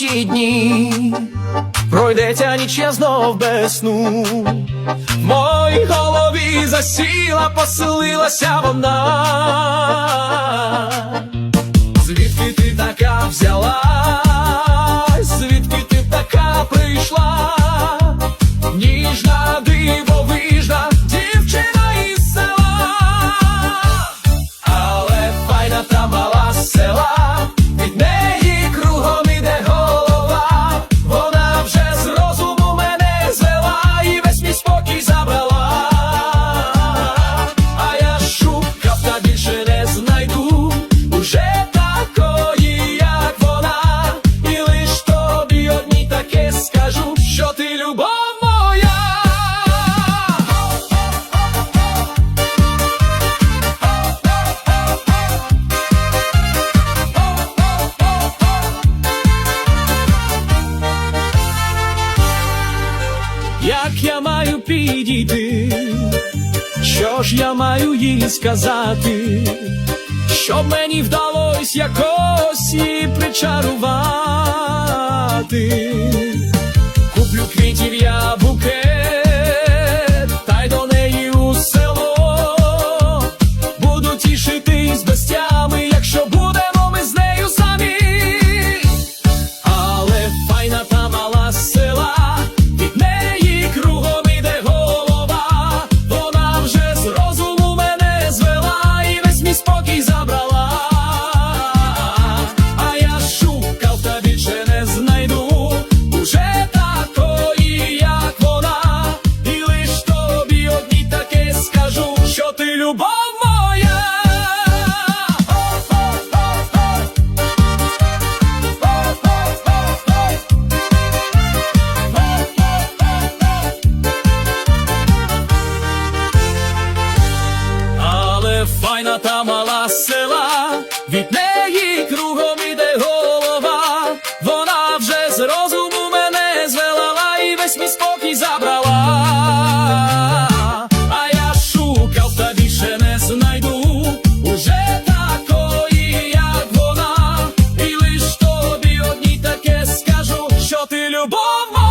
ночі дні, пройдеться ніч я знов без сну. В моїй голові засіла, поселилася вона. Звідки ти така взялась, я маю підійти, що ж я маю їй сказати, щоб мені вдалось якось її причарувати. файна та мала села, від неї кругом іде голова, вона вже з розуму мене звела і весь мій спокій забрала. А я шукав та більше не знайду. Уже такої, як вона, і лиш тобі одній таке скажу, що ти любов.